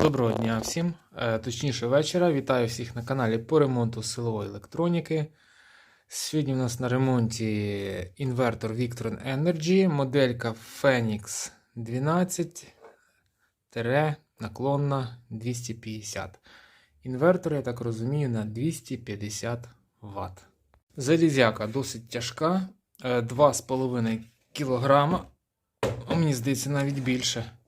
Доброго дня всім, е, точніше вечора. Вітаю всіх на каналі по ремонту силової електроніки. Сьогодні у нас на ремонті інвертор Victron Energy, моделька Phoenix 12 наклонна 250. Інвертор, я так розумію, на 250 Вт. Залізяка досить тяжка, е, 2,5 кг. Мені здається, навіть більше.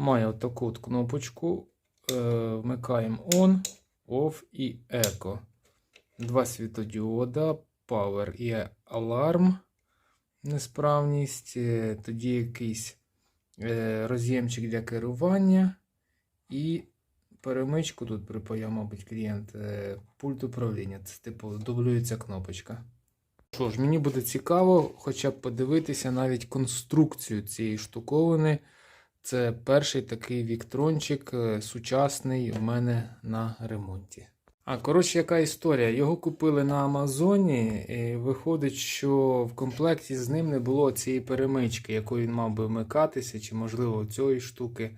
Має отаку от кнопочку. Е, вмикаємо On, Off і Eco. Два світодіода, Power і Alarm. Несправність. Е, Тоді якийсь е, роз'ємчик для керування. І перемичку тут припаяв, мабуть, клієнт. Пульт управління. Це типу дублюється кнопочка. Що ж, мені буде цікаво, хоча б подивитися навіть конструкцію цієї штуковини. Це перший такий віктрончик е, сучасний у мене на ремонті. А коротше, яка історія? Його купили на Амазоні, і виходить, що в комплекті з ним не було цієї перемички, якою він мав би вмикатися, чи, можливо, цієї штуки.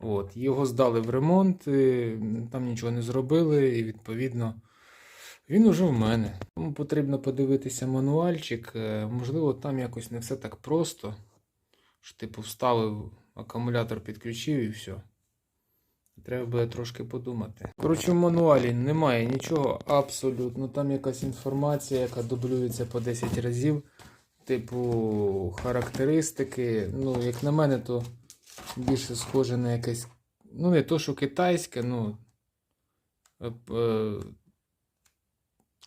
От. Його здали в ремонт, і там нічого не зробили, і відповідно. Він уже в мене. Тому потрібно подивитися мануальчик. Е, Можливо, там якось не все так просто. Що, типу, вставив акумулятор, підключив і все. Треба буде трошки подумати. Коротше, в мануалі немає нічого абсолютно. Там якась інформація, яка дублюється по 10 разів. Типу, характеристики. Ну, як на мене, то більше схоже на якесь. Ну, не то, що китайське, ну. е,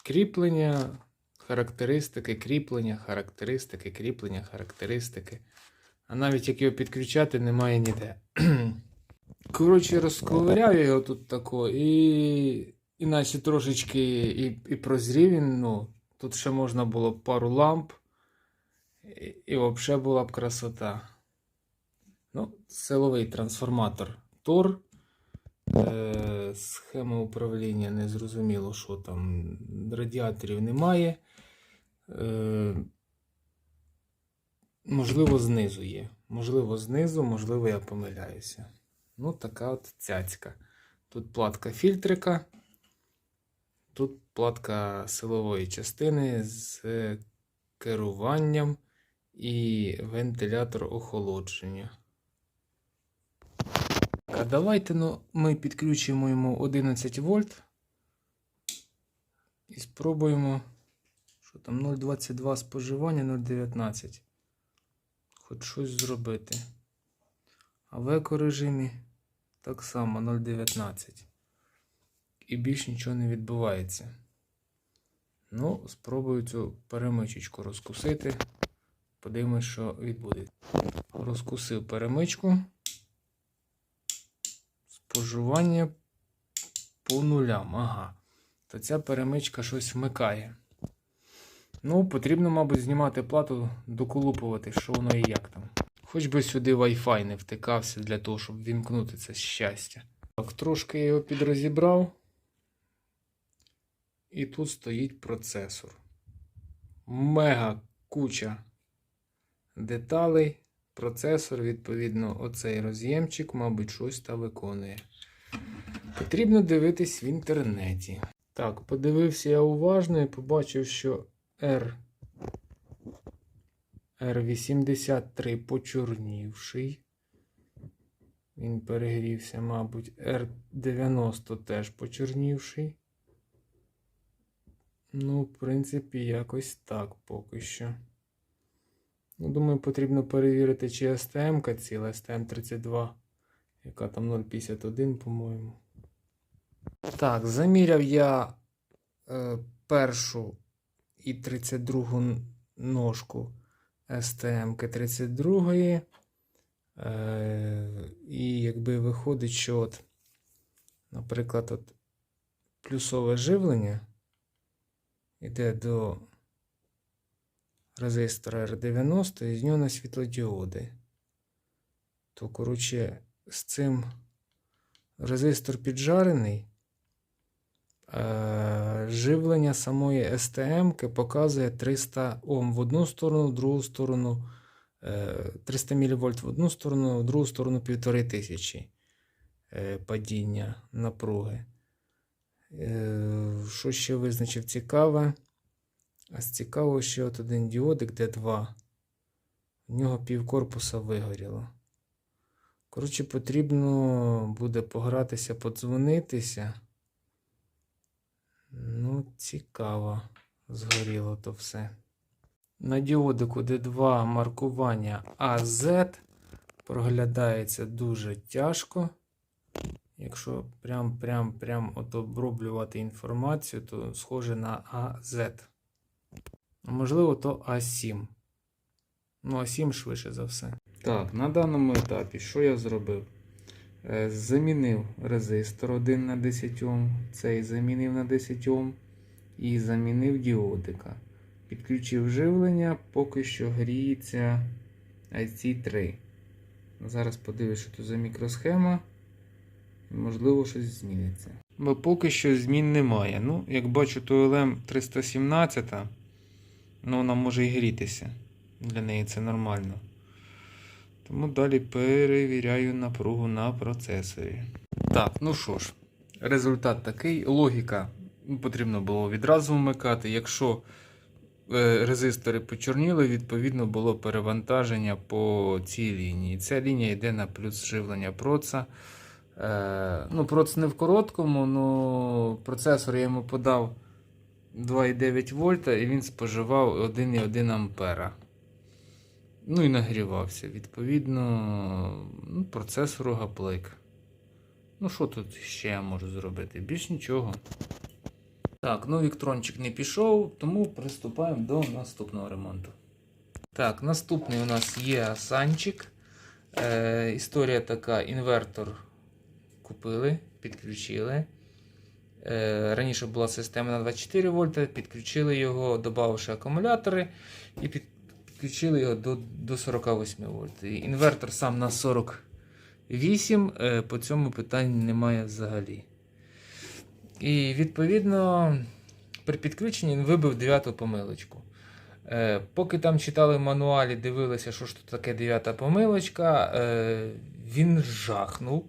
Кріплення, характеристики, кріплення, характеристики, кріплення, характеристики. А навіть як його підключати, немає ніде. Коротше, розковиряв я його тут тако, і. Іначе трошечки і, і прозрів він. Ну, тут ще можна було б пару ламп. І, і взагалі була б красота. Ну, силовий трансформатор Тор. Е, схема управління не зрозуміло, що там. Радіаторів немає. Е, можливо, знизу є. Можливо, знизу, можливо, я помиляюся. Ну, така от цяцька. Тут платка фільтрика. Тут платка силової частини з керуванням і вентилятор охолодження. А давайте ну, ми підключимо йому 11 вольт і спробуємо, що там 0,22 споживання, 0,19. Хоч щось зробити. А в екорежимі так само 0,19. І більш нічого не відбувається. Ну, спробую цю перемичечку розкусити. Подивимось, що відбудеться. Розкусив перемичку. Споживання по нулям. Ага. То ця перемичка щось вмикає. Ну, потрібно, мабуть, знімати плату, доколупувати, що воно і як там. Хоч би сюди Wi-Fi не втикався для того, щоб вімкнути це щастя. Так, трошки я його підрозібрав. І тут стоїть процесор. Мега куча деталей. Процесор, відповідно, оцей роз'ємчик, мабуть, щось та виконує. Потрібно дивитись в інтернеті. Так, подивився я уважно і побачив, що R. R83 почорнівший. Він перегрівся, мабуть, R90 теж почорнівший. Ну, в принципі, якось так поки що. Ну, думаю, потрібно перевірити, чи STM-ка ціла, STM32, яка там 0,51, по-моєму. Так, заміряв я е, першу і 32 ножку STM 32. Е, і якби виходить, що, от, наприклад, от плюсове живлення йде до резистора R90 і з нього на світлодіоди. То, коротше, з цим резистор піджарений. Е, Живлення самої STM показує 300 Ом в одну сторону, в другу сторону, е, 300 мВ в одну сторону, в другу сторону 1500. е, падіння напруги. Е, Що ще визначив цікаве? А з цікавого ще от один діодик D2. У нього півкорпуса вигоріло. Коротше, потрібно буде погратися, подзвонитися. Ну, цікаво, згоріло то все. На діодику D2 маркування AZ проглядається дуже тяжко. Якщо прям прям прям оброблювати інформацію, то схоже на AZ. Можливо, то А7. Ну, А7 швидше за все. Так, на даному етапі, що я зробив? Е, Замінив резистор 1 на 10 Ом, цей замінив на 10 Ом і замінив діодика. Підключив живлення, поки що гріється IC3. Зараз подивлюсь, що тут за мікросхема. Можливо, щось зміниться. Бо поки що змін немає. Ну, як бачу, то LM 317, ну вона може і грітися. Для неї це нормально. Тому далі перевіряю напругу на процесорі. Так, ну що ж, результат такий. Логіка ну, потрібно було відразу вмикати. Якщо е, резистори почорніли, відповідно було перевантаження по цій лінії. Ця лінія йде на плюс живлення проца. Е, ну, проц не в короткому, але процесор я йому подав 2,9 вольта і він споживав 1,1 ампера. Ну і нагрівався. Відповідно, ну, процесору гаплик. Ну, що тут ще я можу зробити? Більш нічого. Так, ну віктрончик не пішов, тому приступаємо до наступного ремонту. Так, наступний у нас є асанчик. Е, історія така: інвертор купили, підключили. Е, раніше була система на 24 вольта, підключили його, додавши акумулятори і під, підключили його до, до 48 вольт. Інвертор сам на 48, е, по цьому питань немає взагалі. І відповідно при підключенні він вибив дев'яту помилочку. Е, поки там читали в мануалі, дивилися, що ж тут таке дев'ята помилочка, е, він жахнув.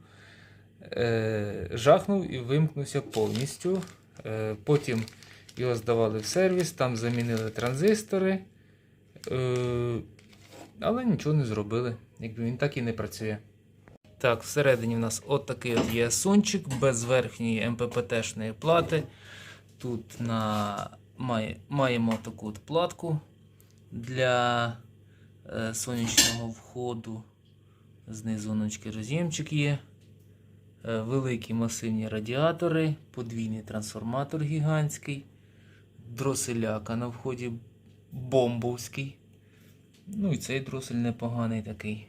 Жахнув і вимкнувся повністю. Потім його здавали в сервіс, там замінили транзистори. Е, але нічого не зробили. Якби він так і не працює. Так, всередині в нас от такий от є сончик без верхньої МППТ-шної плати. Тут на... має... маємо таку от платку для е, сонячного входу. Знизу внучки роз'ємчик є. Е, великі масивні радіатори, подвійний трансформатор гігантський, дроселяка на вході бомбовський. Ну і цей дросель непоганий такий.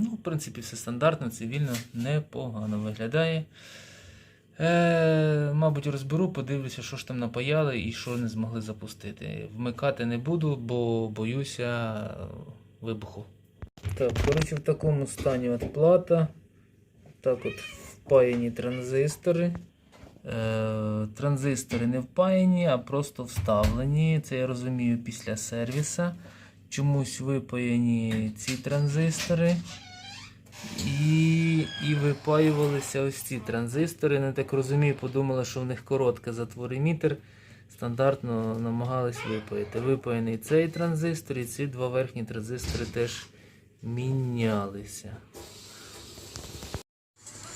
Ну, в принципі, все стандартно, цивільно, непогано виглядає. Е, мабуть, розберу, подивлюся, що ж там напаяли і що не змогли запустити. Вмикати не буду, бо боюся вибуху. Так, коротше, в такому стані от плата. Так от впаяні транзистори. Е, транзистори не впаяні, а просто вставлені. Це я розумію після сервіса. Чомусь випаяні ці транзистори. І, і випаювалися ось ці транзистори. Не так розумію, подумали, що в них коротке затворимітер. Стандартно намагались випаяти. Випаяний цей транзистор і ці два верхні транзистори теж мінялися.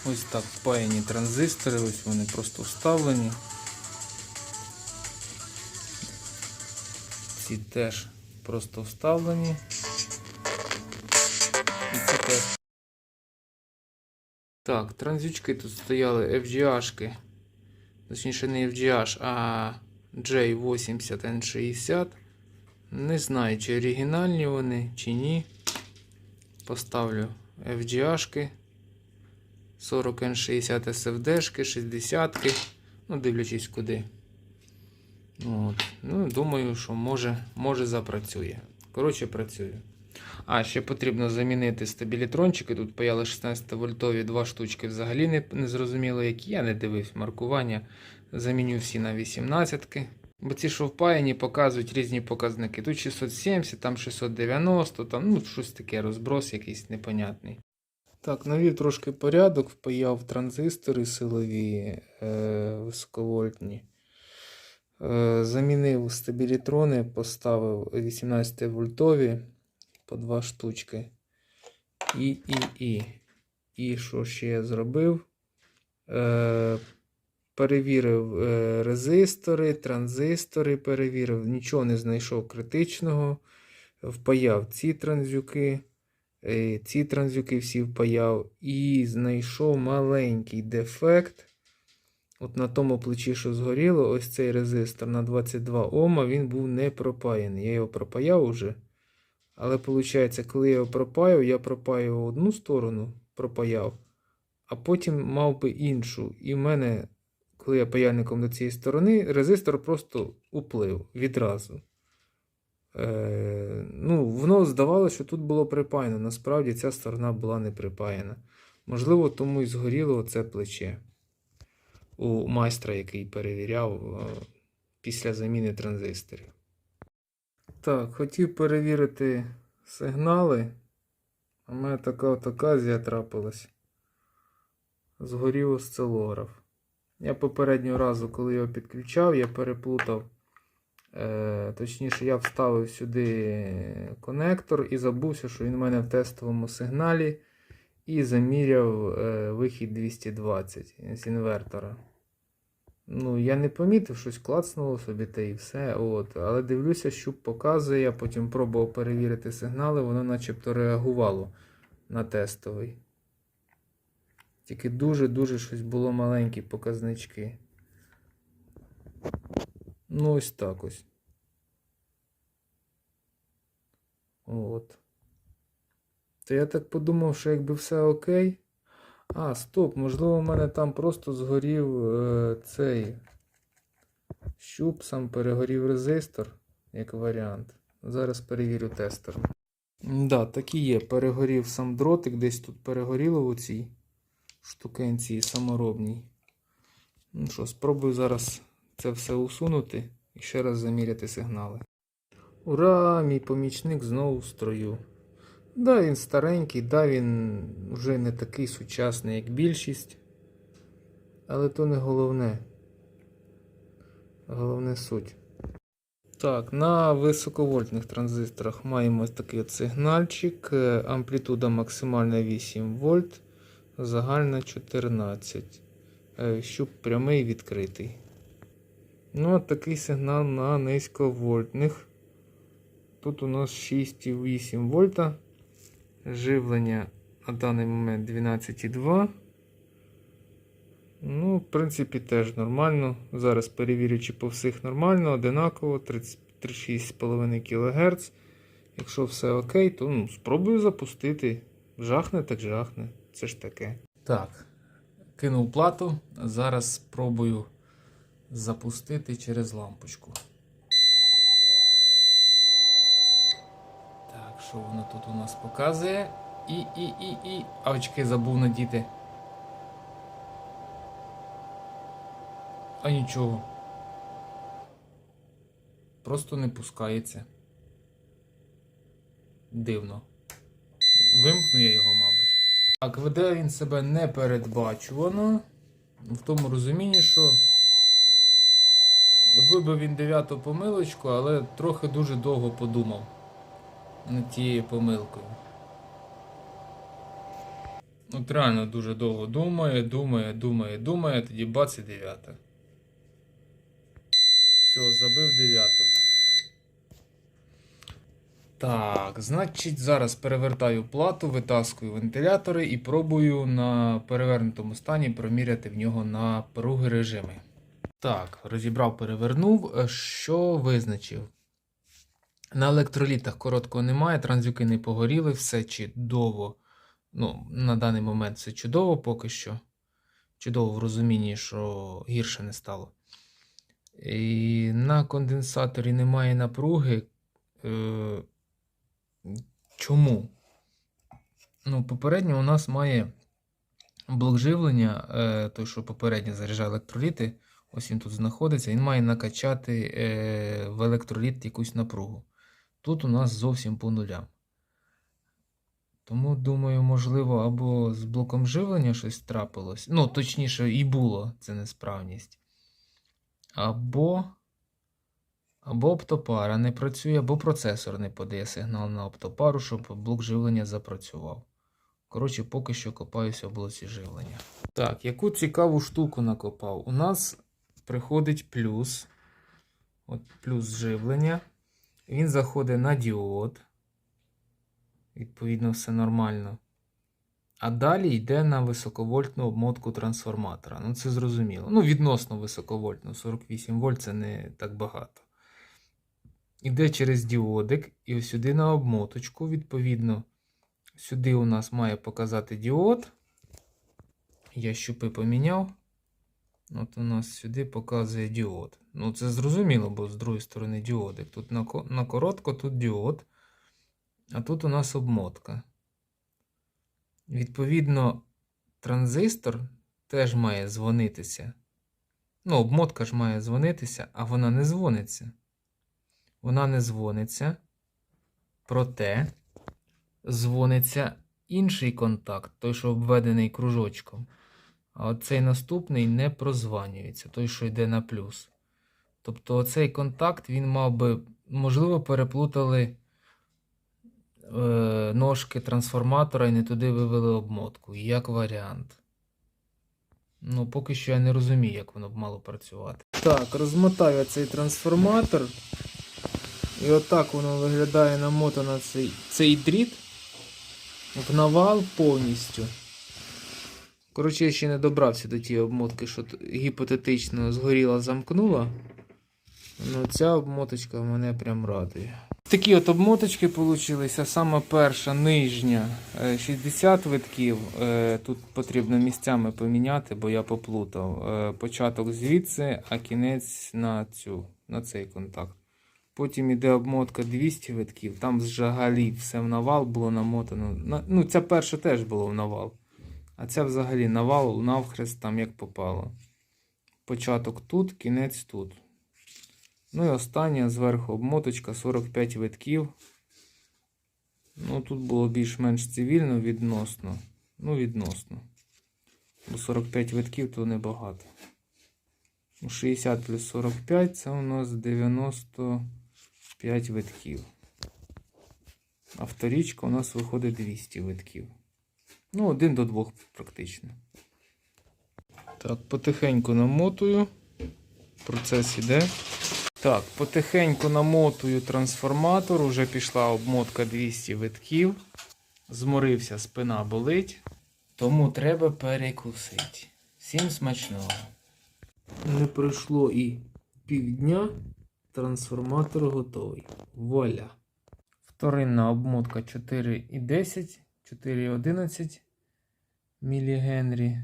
Ось так впаяні транзистори, ось вони просто вставлені. Ці теж просто вставлені. І це теж. Так, транзючки тут стояли FGH-шки. Точніше, не FGH, а J80N60. Не знаю, чи оригінальні вони, чи ні. Поставлю FGH-шки. 40N60 SFD-шки, 60-ки. Ну, дивлячись куди. От. Ну, думаю, що може, може запрацює. Коротше, працює. А, ще потрібно замінити стабілітрончики. Тут паяли 16 вольтові два штучки взагалі не, не зрозуміло, які. Я не дивився маркування. Заміню всі на 18-ки. Бо ці, що впаяні, показують різні показники. Тут 670, там 690, там ну, щось таке розброс якийсь непонятний. Так, навів трошки порядок, впаяв транзистори силові е, високовольтні. Е, замінив стабілітрони, поставив 18 вольтові по два штучки. І, і, і. І що ще я зробив? Е, перевірив е, резистори, транзистори, перевірив, нічого не знайшов критичного. Впаяв ці транзюки. Е, Ці транзюки всі впаяв і знайшов маленький дефект. От на тому плечі, що згоріло, ось цей резистор на 22 Ома, він був не пропаяний. Я його пропаяв уже. Але виходить, коли я його пропаяв, я пропаяв одну сторону, пропаяв, а потім мав би іншу. І в мене, коли я паяльником до цієї сторони, резистор просто уплив відразу. Е, ну, воно здавалося, що тут було припаяно. Насправді ця сторона була не припаяна. Можливо, тому і згоріло оце плече у майстра, який перевіряв е, після заміни транзисторів. Так, хотів перевірити сигнали. В мене така от оказія трапилась. Згорів осцилограф. Я попереднього разу, коли його підключав, я переплутав. Е, точніше, я вставив сюди конектор і забувся, що він у мене в тестовому сигналі. І заміряв е, вихід 220 з інвертора. Ну, я не помітив, щось клацнуло собі та і все. От. Але дивлюся, щуп показує, я потім пробував перевірити сигнали, воно начебто реагувало на тестовий. Тільки дуже-дуже щось було маленькі показнички. Ну, ось так ось. От. То я так подумав, що якби все окей. А, стоп, можливо, в мене там просто згорів е, цей щуп, сам перегорів резистор, як варіант. Зараз перевірю тестером. Да, так і є. Перегорів сам дротик, десь тут перегоріло у цій штукенції саморобній. Ну що, спробую зараз це все усунути і ще раз заміряти сигнали. Ура! Мій помічник знову в строю. Да, він старенький, да, він вже не такий сучасний, як більшість. Але то не головне. Головне суть. Так, на високовольтних транзисторах маємо такий от сигнальчик. Е, Амплітуда максимальна 8 вольт, загальна 14. Е, Щуп прямий відкритий. Ну, от такий сигнал на низьковольтних. Тут у нас 6,8 вольта. Живлення на даний момент 12,2. Ну, в принципі, теж нормально. Зараз перевірю, чи по всіх нормально, одинаково, 36,5 кГц. Якщо все окей, то ну, спробую запустити. Жахне, так жахне. Це ж таке. Так, кинув плату. Зараз спробую запустити через лампочку. Так, що воно тут у нас показує? І, і, і, і. А очки забув надіти. А нічого. Просто не пускається. Дивно. Вимкну я його, мабуть. Так, веде він себе непередбачувано. В тому розумінні, що вибив він дев'яту помилочку, але трохи дуже довго подумав над тією помилкою. От реально дуже довго думає, думає, думає, думає, тоді бац і дев'ята. Все, забив дев'яту. Так, значить, зараз перевертаю плату, витаскую вентилятори і пробую на перевернутому стані проміряти в нього напруги режими. Так, розібрав, перевернув. Е, Що визначив? На електролітах короткого немає, транзюки не погоріли, все чудово. Ну, на даний момент все чудово поки що. Чудово в розумінні, що гірше не стало. І на конденсаторі немає напруги. Е, Чому? Ну, попередньо у нас має блок живлення, е, той, що попередньо заряджає електроліти. Ось він тут знаходиться, він має накачати е, в електроліт якусь напругу. Тут у нас зовсім по нулям. Тому, думаю, можливо, або з блоком живлення щось трапилось. Ну, точніше, і було це несправність. Або. Або оптопара не працює, або процесор не подає сигнал на оптопару, щоб блок живлення запрацював. Коротше, поки що копаюся в блоці живлення. Так, яку цікаву штуку накопав? У нас приходить плюс. От плюс живлення. Він заходить на діод. Відповідно, все нормально. А далі йде на високовольтну обмотку трансформатора. Ну, це зрозуміло. Ну, відносно високовольтну. 48 вольт це не так багато. Іде через діодик і ось сюди на обмоточку. Відповідно, сюди у нас має показати діод. Я щупи поміняв. От у нас сюди показує діод. Ну, це зрозуміло, бо з другої сторони діодик. Тут на, на коротко, тут діод. А тут у нас обмотка. Відповідно, транзистор теж має дзвонитися. Ну, обмотка ж має дзвонитися, а вона не дзвониться. Вона не дзвониться. Проте дзвониться інший контакт, той, що обведений кружочком. А оцей наступний не прозванюється, той, що йде на плюс. Тобто оцей контакт він мав би, можливо, переплутали е, ножки трансформатора і не туди вивели обмотку. Як варіант. Ну, поки що я не розумію, як воно б мало працювати. Так, розмотаю цей трансформатор. І отак воно виглядає намотано цей, цей дріт в навал повністю. Коротше, я ще не добрався до тієї обмотки, що гіпотетично згоріла, замкнула. Ну, ця обмоточка мене прям радує. Такі от обмоточки получилися. Саме перша нижня е, 60 витків. Е, Тут потрібно місцями поміняти, бо я поплутав. Е, Початок звідси, а кінець на цю, на цей контакт. Потім іде обмотка 200 витків. Там взагалі все в навал було намотано. Ну, ця перша теж було в навал. А ця взагалі навал навхрест там як попало. Початок тут, кінець тут. Ну і остання зверху обмоточка 45 витків. Ну, тут було більш-менш цивільно відносно. Ну, відносно. Бо 45 витків то небагато. Ну, 60 плюс 45 це у нас 95 витків. А вторічка у нас виходить 200 витків. Ну, один до двох практично. Так, потихеньку намотую. Процес іде. Так, потихеньку намотую трансформатор. Уже пішла обмотка 200 витків. Зморився, спина болить. Тому треба перекусити. Всім смачного. Не пройшло і півдня. Трансформатор готовий. Вуаля. Вторинна обмотка 4,10, 4,11 мілігенрі.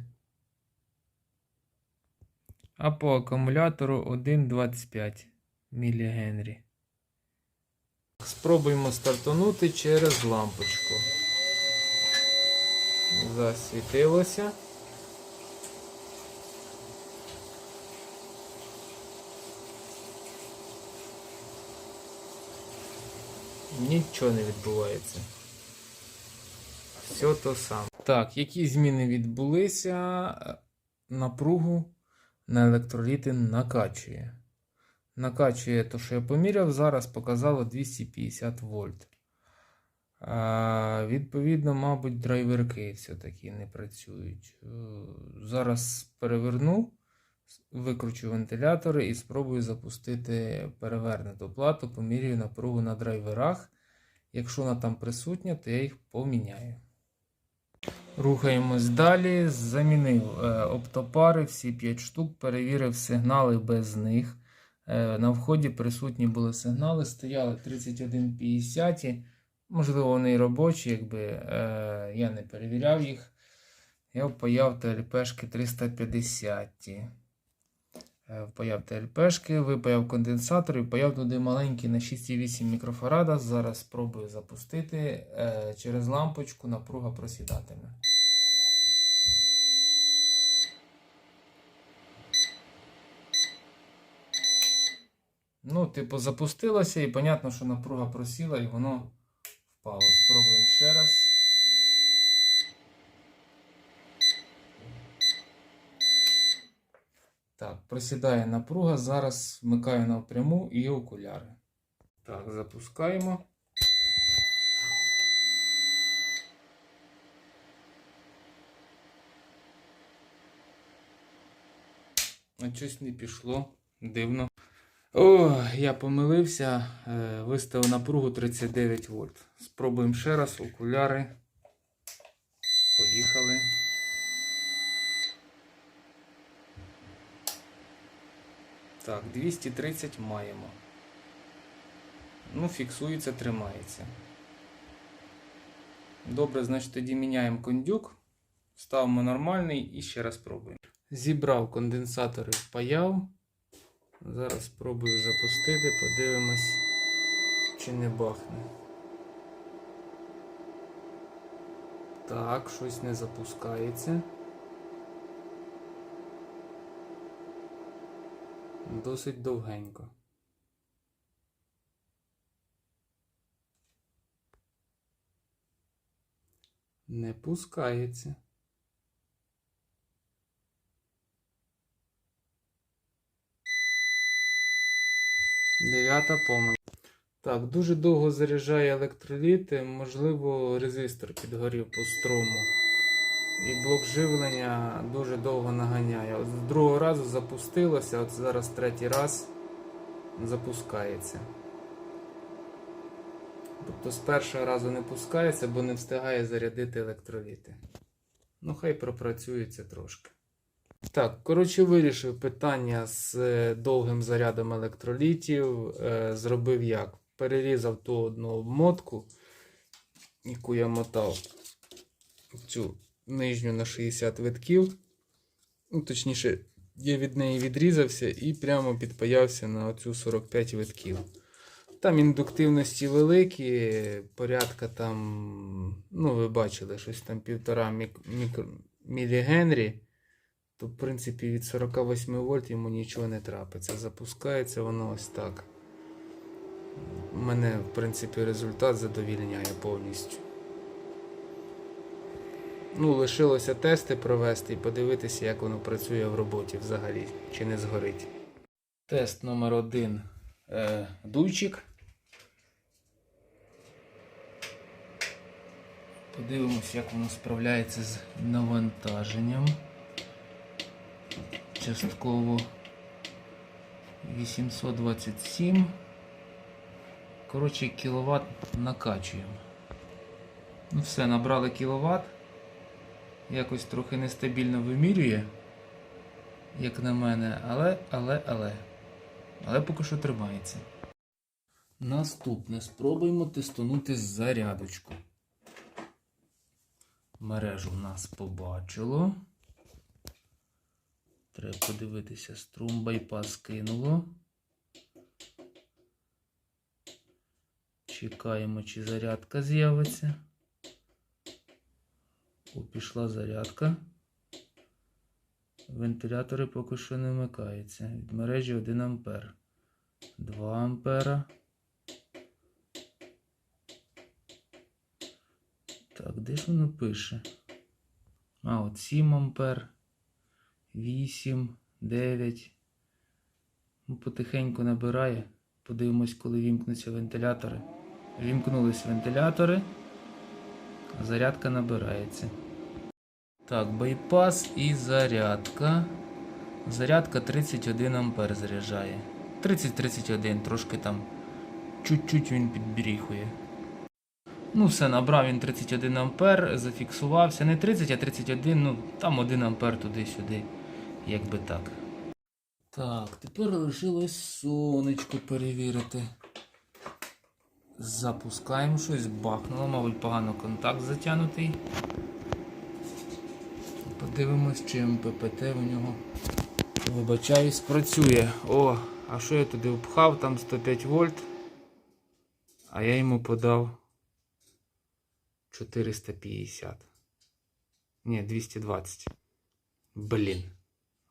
А по акумулятору 1,25 мілігенрі. Спробуємо стартанути через лампочку. Засвітилося. Нічого не відбувається. Все то саме. Так, які зміни відбулися? Напругу на електроліти накачує. Накачує те, що я поміряв, зараз показало 250 вольт. А, відповідно, мабуть, драйверки все-таки не працюють. Е, Зараз переверну, викручу вентилятори і спробую запустити перевернуту плату, поміряю напругу на драйверах. Якщо вона там присутня, то я їх поміняю. Рухаємось далі. Замінив е, оптопари, всі 5 штук, перевірив сигнали без них. Е, на вході присутні були сигнали, стояли 3150. Можливо, вони робочі, якби е, я не перевіряв їх. Я впаяв ТЛПшки 350. Е, Впаяв ТЛПшки, випаяв конденсатор і впаяв туди маленький на 6,8 мікрофарада. Зараз спробую запустити. Е, Через лампочку напруга просідатиме. Ну, типу, запустилося і понятно, що напруга просіла і воно впало. Спробуємо ще раз. Так, просідає напруга. Зараз вмикаю напряму і окуляри. Так, запускаємо. А щось не пішло. Дивно. О, я помилився. Е, Виставив напругу 39 вольт. Спробуємо ще раз. Окуляри. Поїхали. Так, 230 маємо. Ну, фіксується, тримається. Добре, значить тоді міняємо кондюк. Ставимо нормальний і ще раз пробуємо. Зібрав конденсатори, впаяв. Зараз спробую запустити, подивимось, чи не бахне. Так, щось не запускається. Досить довгенько. Не пускається. Дев'ята помилка. Так, дуже довго заряджає електроліти, можливо, резистор підгорів по струму. І блок живлення дуже довго наганяє. От з другого разу запустилося, от зараз третій раз запускається. Тобто з першого разу не пускається, бо не встигає зарядити електроліти. Ну, хай пропрацюється трошки. Так, коротше, вирішив питання з е, довгим зарядом електролітів. Е, Зробив як? Перерізав ту одну обмотку, яку я мотав цю нижню на 60 витків. Ну, точніше, я від неї відрізався і прямо підпаявся на оцю 45 витків. Там індуктивності великі, порядка там, ну, ви бачили, щось там півтора мік... мікро... мілігенрі. То, в принципі, від 48 вольт йому нічого не трапиться. Запускається воно ось так. У Мене, в принципі, результат задовільняє повністю. Ну, лишилося тести провести і подивитися, як воно працює в роботі взагалі, чи не згорить. Тест номер один. Е, дуйчик. Подивимось, як воно справляється з навантаженням. Частково 827. Коротше, кіловат накачуємо. Ну все, набрали кіловат. Якось трохи нестабільно вимірює, як на мене, але, але, але. Але поки що тримається. Наступне спробуємо тестунути зарядочку. Мережу в нас побачило. Треба подивитися, струм байпас кинуло. Чекаємо, чи зарядка з'явиться. Пішла зарядка. Вентилятори поки що не вмикаються. Від мережі 1 ампер. 2 ампера. Так, де ж воно пише? А, от 7 ампер. 8, 9. Ну, потихеньку набирає. Подивимось, коли вімкнуться вентилятори. Вімкнулись вентилятори. Зарядка набирається. Так, байпас і зарядка. Зарядка 31 ампер заряджає. 30-31, трошки там. Чуть-чуть він підбріхує. Ну, все, набрав він 31 ампер, зафіксувався. Не 30, а 31, ну там 1 ампер туди-сюди. Якби так. Так, тепер лишилось сонечко перевірити. Запускаємо щось, бахнуло, мабуть, погано контакт затягнутий. Подивимось, чи МППТ у нього. Вибачаюсь, працює. О, а що я туди впхав? Там 105 вольт. А я йому подав 450. Ні, 220. Блін.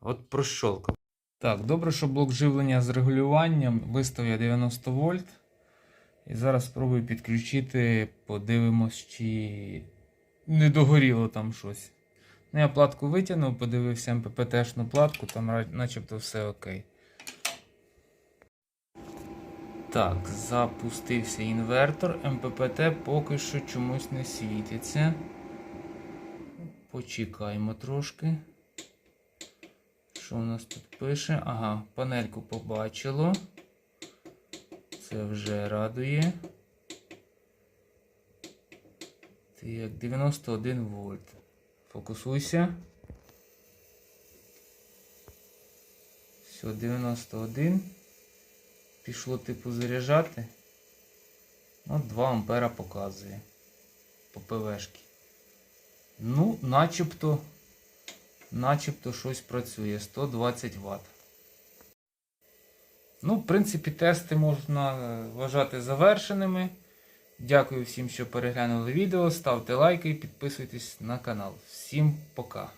От прощолкав. Так, добре, що блок живлення з регулюванням виставив я 90 вольт. І зараз спробую підключити, подивимось, чи не догоріло там щось. Ну, я платку витягнув, подивився МППТ-шну платку, там начебто все окей. Так, запустився інвертор. МППТ поки що чомусь не світиться. Почекаємо трошки. Що у нас тут пише? Ага, панельку побачило. Це вже радує. Так, 91 вольт. Фокусуйся. Все, 91. Пішло типу заряджати. Ну, 2 ампера показує. По ПВшки. Ну, начебто, начебто щось працює. 120 Вт. Ну, в принципі, тести можна е, вважати завершеними. Дякую всім, що переглянули відео. Ставте лайки і підписуйтесь на канал. Всім пока!